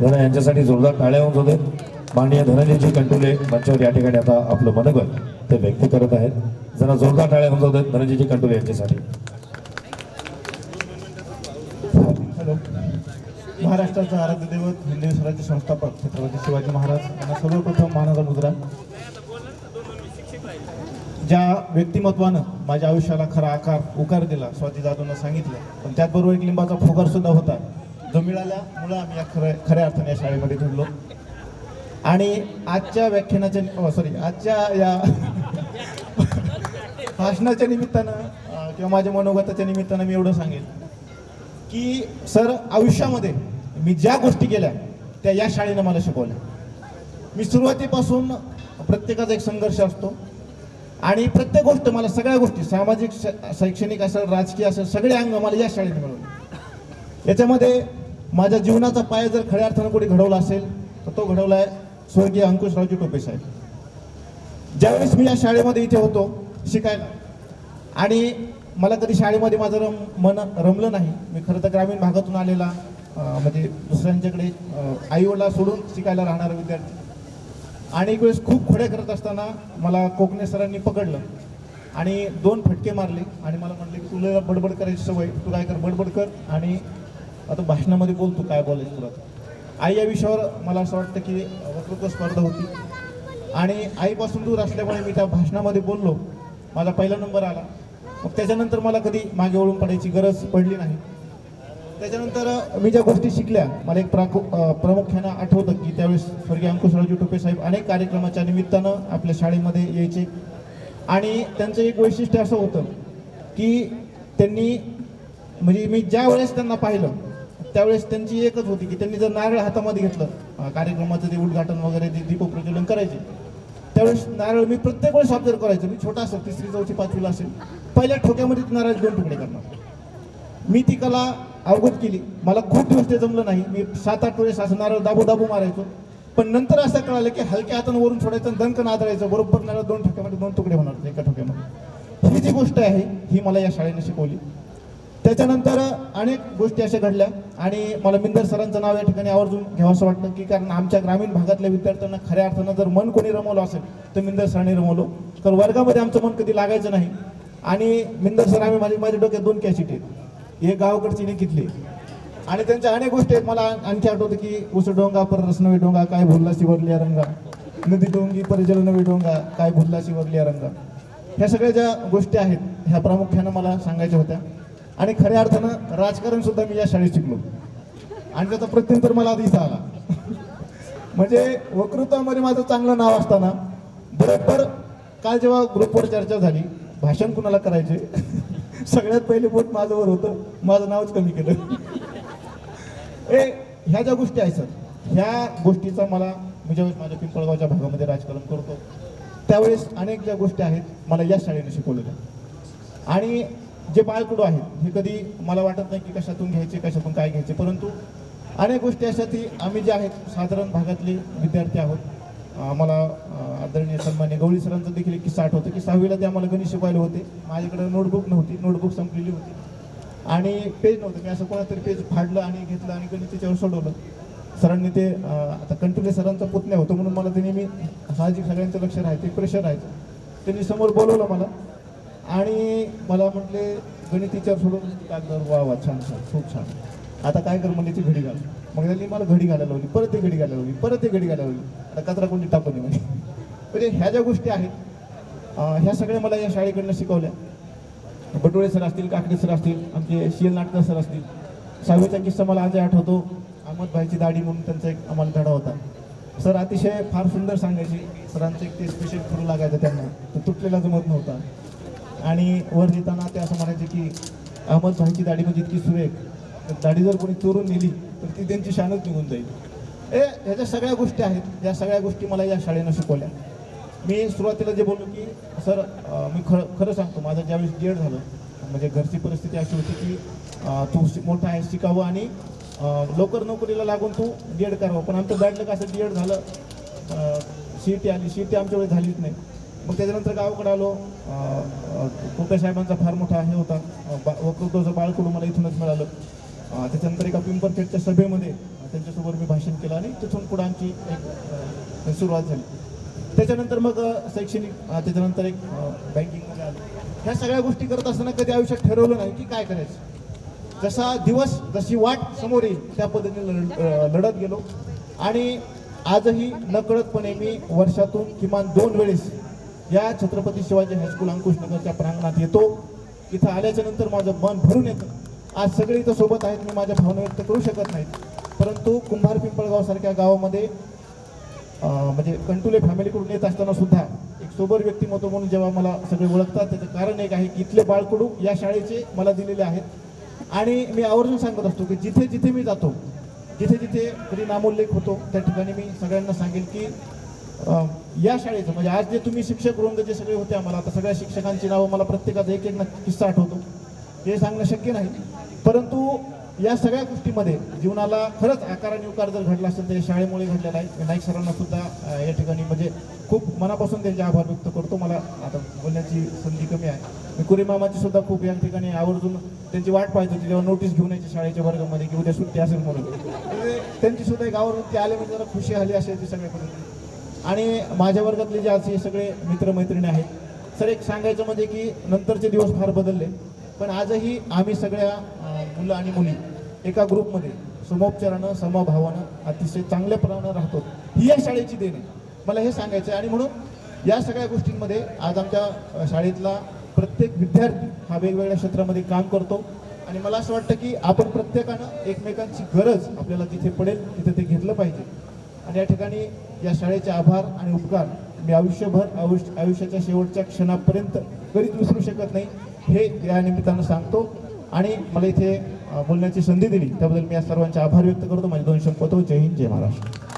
जरा यांच्यासाठी जोरदार टाळ्या होऊन होते माननीय धनंजयजी कंटुले मंचावर या ठिकाणी आता आपलं मनोगत ते व्यक्त करत आहेत. जरा जोरदार टाळ्या होऊन होते धनंजयजी कंटुले यांच्यासाठी. हॅलो. महाराष्ट्राचं आराध्य दैवत हिंदवी स्वराज्य संस्थापक छत्रपती शिवाजी महाराज यांना सर्वप्रथम मानाचा मुद्रा ज्या व्यक्तिमत्वानं माझ्या आयुष्याला खरा आकार उकार दिला स्वाती जाधवनं सांगितलं पण त्याचबरोबर एक लिंबाचा फुगार सुद्धा होता. जो मिळाल्यामुळं आम्ही या खऱ्या खऱ्या अर्थाने या शाळेमध्ये घडलो आणि आजच्या व्याख्यानाच्या सॉरी oh, आजच्या या भाषणाच्या निमित्तानं किंवा माझ्या मनोगताच्या निमित्तानं मी एवढं सांगेन की सर आयुष्यामध्ये मी ज्या गोष्टी केल्या त्या या शाळेनं मला शिकवल्या. मी सुरुवातीपासून प्रत्येकाचा एक संघर्ष असतो. आणि प्रत्येक गोष्ट मला सगळ्या गोष्टी सामाजिक शैक्षणिक असेल राजकीय असेल सगळे अंग मला या शाळेने मिळवले. याच्यामध्ये माझ्या जीवनाचा पाय जर खऱ्या अर्थानं कोणी घडवला असेल तर तो घडवला आहे स्वर्गीय अंकुशरावजी टोपे साहेब. ज्यावेळेस मी या शाळेमध्ये इथे होतो शिकायला आणि मला कधी शाळेमध्ये माझं रम मन रमलं नाही मी खरं तर ग्रामीण भागातून आलेला म्हणजे दुसऱ्यांच्याकडे आईवडला सोडून शिकायला राहणारा विद्यार्थी. आणि एक वेळेस खूप खोड्या करत असताना मला कोकणे सरांनी पकडलं आणि दोन फटके मारले आणि मला म्हणले की तुला बडबड करायची सवय तू काय कर बडबड कर आणि आता भाषणामध्ये बोलतो काय बोलायचं तुला आई या विषयावर मला असं वाटतं की वक्तृत्व स्पर्धा होती. आणि आईपासून दूर असल्यामुळे मी त्या भाषणामध्ये बोललो. माझा पहिला नंबर आला. मग त्याच्यानंतर मला कधी मागे वळून पडायची गरज पडली नाही. त्याच्यानंतर मी ज्या गोष्टी शिकल्या मला एक प्राकु प्रामुख्यानं आठवतं की त्यावेळेस स्वर्गीय अंकुशरावजी टोपे साहेब अनेक कार्यक्रमाच्या निमित्तानं आपल्या शाळेमध्ये यायचे. आणि त्यांचं एक वैशिष्ट्य असं होतं की त्यांनी म्हणजे मी ज्या वेळेस त्यांना पाहिलं त्यावेळेस त्यांची एकच होती की त्यांनी जर नारळ हातामध्ये घेतलं कार्यक्रमाचं ते उद्घाटन वगैरे ते दीपप्रज्वलन करायचे त्यावेळेस नारळ मी प्रत्येक वेळेस ऑब्झर्व करायचो. मी छोटा असेल तिसरी चौथी पाचवीला असेल पहिल्या ठोक्यामध्ये नारळ दोन तुकडे करणार. मी ती कला अवगत केली. मला खूप दिवस ते जमलं नाही. मी सात आठ वेळेस असं नारळ दाबू दाबू मारायचो. पण नंतर असं कळालं की हलक्या हातानं वरून सोडायचं आणि दणकन आदळायचं. बरोबर नारळ दोन ठोक्यामध्ये दोन तुकडे होणार एका ठोक्यामध्ये. ही जी गोष्ट आहे ही मला या शाळेने शिकवली. त्याच्यानंतर अनेक गोष्टी अशा घडल्या. आणि मला मिंदर सरांचं नाव या ठिकाणी आवर्जून घ्यावंसं वाटतं की कारण आमच्या ग्रामीण भागातल्या विद्यार्थ्यांना खऱ्या अर्थानं जर मन कोणी रमवलं असेल तर मिंदर सरांनी रमवलं. तर वर्गामध्ये आमचं मन कधी लागायचं नाही. आणि मिंदर सर आम्ही माझी माझ्या डोक्यात दोन कॅसेट आहेत. एक गावाकडची आणि आणि त्यांच्या अनेक गोष्टी आहेत. मला आणखी आठवतं की उस डोंगा पर रस नवे डोंगा काय भुलला शिवरल्या रंगा. नदी डोंगी परिजल नवे डोंगा काय भुलला शिवरल्या रंगा. ह्या सगळ्या ज्या गोष्टी आहेत ह्या प्रामुख्यानं मला सांगायच्या होत्या. आणि खऱ्या अर्थानं राजकारण सुद्धा मी या शाळेत शिकलो. आणि त्याचा प्रत्युत्तर मला आधी इथं आला. म्हणजे वक्तृत्वामध्ये माझं चांगलं नाव असताना बरोबर काल जेव्हा ग्रुपवर चर्चा झाली भाषण कुणाला करायचे? सगळ्यात पहिले बोट माझ्यावर होतं. माझं नावच कमी केलं. ए ह्या ज्या गोष्टी आहेत सर ह्या गोष्टीचा मला मी ज्यावेळेस माझ्या पिंपळगावच्या भागामध्ये राजकारण करतो. त्यावेळेस अनेक ज्या गोष्टी आहेत मला या शाळेने शिकवलेल्या. आणि जे बाळकडू आहेत हे कधी मला वाटत नाही की कशातून घ्यायचे कशातून काय घ्यायचे. परंतु अनेक गोष्टी अशा ती आम्ही जे आहेत साधारण भागातले विद्यार्थी आहोत. आम्हाला आदरणीय सन्मान्य गवळी सरांचं देखील एक किस्सा आठवतं की सहावीला ते आम्हाला गणित शिकवायला होते. माझ्याकडे नोटबुक नव्हती नोटबुक संपलेली होती. आणि पेज नव्हतं मी असं कोणातरी पेज फाडलं आणि घेतलं आणि गणित त्याच्यावर सोडवलं. सरांनी ते आता कंटिन्यू सरांचा पुतण्या होतो म्हणून मला ते नेहमी साहजिक सगळ्यांचं लक्ष राहायचं प्रेशर राहायचं. त्यांनी समोर बोलवलं मला आणि मला म्हटले गणितीच्या सोडून कागदावर वा वा छान छान खूप छान. आता काय कर म्हणजे ती घडी घाल. मग त्यांनी मला घडी घालायला लावली परत ती घडी घालायला लावली परत ती घडी घालायला लावली. आता कचरा कोणी टाकून नये म्हणे. म्हणजे ह्या ज्या गोष्टी आहेत ह्या सगळ्या मला या शाळेकडनं शिकवल्या. बटोळे सर असतील काकडे सर असतील आमचे शील नाटकर सर असतील. सहावीचा किस्सा मला आजही आठवतो. अहमदभाईची दाढी म्हणून त्यांचा एक आम्हाला धडा होता. सर अतिशय फार सुंदर सांगायचे. सरांचं एक ते स्पेशल करू लागायचं त्यांना. तो तुटलेला जमत नव्हता. आणि वर येताना ते असं म्हणायचे की अहमद भाईची दाढी म्हणजे इतकी सुरेख तर दाढी जर कोणी चोरून नेली तर ती त्यांची शानच निघून जाईल. ए ह्याच्या सगळ्या गोष्टी आहेत. या सगळ्या गोष्टी मला या शाळेनं शिकवल्या. मी सुरुवातीला जे बोललो की सर मी खरं खरं सांगतो माझं ज्यावेळेस डेड झालं म्हणजे घरची परिस्थिती अशी होती की तू मोठा आहे शिकावं आणि लवकर नोकरीला लागून तू डी एड करावं. पण आमचं बॅडलं कसं डी एड झालं सी टी आली सी टी आमच्या वेळेस झालीच नाही. मग त्याच्यानंतर गावाकडे आलो. कोपे साहेबांचा फार मोठा हे होता. अं, बा- वक्तृत्वाचं बाळकडून मला इथूनच मिळालं. त्याच्यानंतर एका पिंपरखेडच्या सभेमध्ये त्यांच्यासोबत मी भाषण केलं आणि तिथून पुढे आमची एक सुरुवात झाली. त्याच्यानंतर मग शैक्षणिक त्याच्यानंतर एक बँकिंगमध्ये आलो. ह्या सगळ्या गोष्टी करत असताना कधी आयुष्यात ठरवलं नाही की काय करायचं. जसा दिवस जशी वाट समोर येईल त्या पद्धतीने लढ- लढत गेलो. आणि आजही नकळतपणे मी वर्षातून किमान दोन वेळेस या छत्रपती शिवाजी हायस्कूल अंकुशनगरच्या प्रांगणात येतो. इथं आल्याच्यानंतर माझं मन भरून येतं. आज सगळे इथं सोबत आहेत मी माझ्या भावना व्यक्त करू शकत नाहीत परंतु कुंभार पिंपळगाव सारख्या गावामध्ये म्हणजे कंटुले फॅमिलीकडून येत असताना सुद्धा एक सोबर व्यक्तिमत्व म्हणून जेव्हा मला सगळे ओळखतात त्याचं कारण एक आहे की इथले बाळकडू या शाळेचे मला दिलेले आहेत. आणि मी आवर्जून सांगत असतो की जिथे जिथे मी जातो जिथे जिथे कधी नामोल्लेख होतो त्या ठिकाणी मी सगळ्यांना सांगेल की या शाळेचं म्हणजे आज जे तुम्ही शिक्षक वृंद जे सगळे होते आम्हाला आता सगळ्या शिक्षकांची नावं मला प्रत्येकाचा एक एक किस्सा आठवतो. हे सांगणं शक्य नाही. परंतु या सगळ्या गोष्टीमध्ये जीवनाला खरंच आकार आणि उकार जर घडला असेल तर या शाळेमुळे घडलेला आहे. नाईक सरांना सुद्धा या ठिकाणी म्हणजे खूप मनापासून त्यांचे आभार व्यक्त करतो. मला आता बोलण्याची संधी कमी आहे. मी कुरीमामाची सुद्धा खूप या ठिकाणी आवर्जून त्यांची वाट पाहत होती जेव्हा नोटीस घेऊन यायची शाळेच्या वर्गामध्ये की उद्या सुट्टी असेल म्हणून. म्हणजे त्यांची सुद्धा एक आवर्जून ती आले म्हणजे जरा खुशी आली असेल ती सगळ्याकडून. आणि माझ्या वर्गातले जे आज हे सगळे मित्रमैत्रिणी आहेत सर एक सांगायचं म्हणजे की नंतरचे दिवस फार बदलले पण आजही आम्ही सगळ्या मुलं आणि मुली एका ग्रुपमध्ये समोपचारानं समभावानं अतिशय चांगल्या प्रमाणात राहतो. ही या शाळेची देणे मला हे सांगायचं आहे आणि म्हणून या सगळ्या गोष्टींमध्ये आज आमच्या शाळेतला प्रत्येक विद्यार्थी हा वेगवेगळ्या क्षेत्रामध्ये काम करतो आणि मला असं वाटतं की आपण प्रत्येकानं एकमेकांची गरज आपल्याला जिथे पडेल तिथे ते घेतलं पाहिजे. आणि या ठिकाणी या शाळेचे आभार आणि उपकार. मी आयुष्यभर आयुष्य आयुष्याच्या शेवटच्या क्षणापर्यंत कधीच विसरू शकत नाही हे या निमित्तानं सांगतो. आणि मला इथे बोलण्याची संधी दिली. त्याबद्दल मी या सर्वांचे आभार व्यक्त करतो. माझे दोन शब्द जय हिंद जय महाराष्ट्र.